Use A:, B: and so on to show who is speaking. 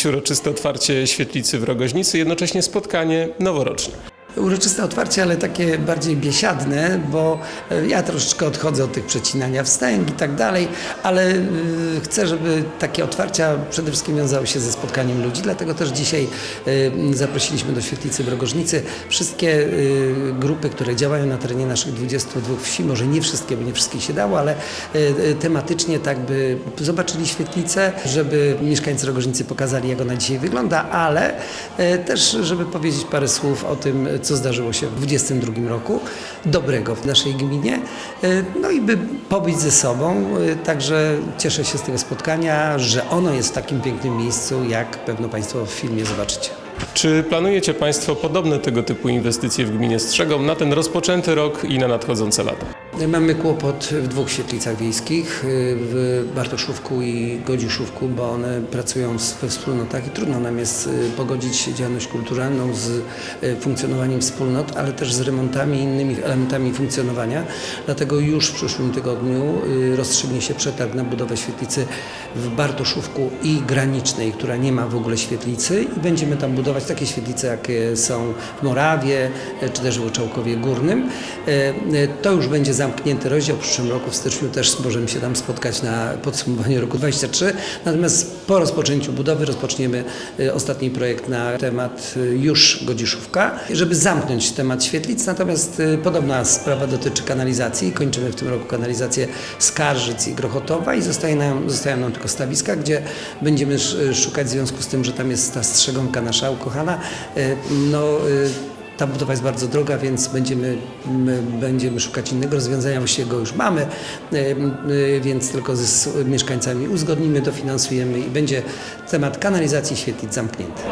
A: Dziś uroczyste otwarcie świetlicy w Rogoźnicy, jednocześnie spotkanie noworoczne.
B: Uroczyste otwarcie, ale takie bardziej biesiadne, bo e, ja troszeczkę odchodzę od tych przecinania wstęg i tak dalej, ale y, chcę, żeby takie otwarcia przede wszystkim wiązały się ze spotkaniem ludzi, dlatego też dzisiaj y, zaprosiliśmy do Świetlicy w Rogożnicy wszystkie grupy, które działają na terenie naszych 22 wsi, może nie wszystkie, bo nie wszystkie się dało, ale tematycznie tak by zobaczyli świetlicę, żeby mieszkańcy Rogożnicy pokazali, jak ona dzisiaj wygląda, ale też, żeby powiedzieć parę słów o tym, co zdarzyło się w 2022 roku, dobrego w naszej gminie, y, no i by pobyć ze sobą. y, Także cieszę się z tego spotkania, że ono jest w takim pięknym miejscu, jak pewno Państwo w filmie zobaczycie.
A: Czy planujecie Państwo podobne tego typu inwestycje w gminie Strzegom na ten rozpoczęty rok i na nadchodzące lata?
B: Mamy kłopot w dwóch świetlicach wiejskich, y, w Bartoszówku i Godziszówku, bo one pracują we wspólnotach i trudno nam jest y, pogodzić działalność kulturalną z y, funkcjonowaniem wspólnot, ale też z remontami i innymi elementami funkcjonowania. Dlatego już w przyszłym tygodniu rozstrzygnie się przetarg na budowę świetlicy w Bartoszówku i Granicznej, która nie ma w ogóle świetlicy i będziemy tam budować takie świetlice, jakie są w Morawie, czy też w Łoczałkowie Górnym. To już będzie zamknięty rozdział. W przyszłym roku w styczniu też możemy się tam spotkać na podsumowaniu roku 2023. Natomiast po rozpoczęciu budowy rozpoczniemy y, ostatni projekt na temat y, już Godziszówka, żeby zamknąć temat świetlic. Natomiast y, podobna sprawa dotyczy kanalizacji. Kończymy w tym roku kanalizację Skarżyc i Grochotowa i zostaje nam, zostają nam tylko stawiska, gdzie będziemy sz- szukać w związku z tym, że tam jest ta strzegonka nasza ukochana. No, ta budowa jest bardzo droga, więc będziemy, my będziemy szukać innego rozwiązania. Właściwie go już mamy, y, y, więc tylko z, mieszkańcami uzgodnimy, dofinansujemy i będzie temat kanalizacji świetlic zamknięty.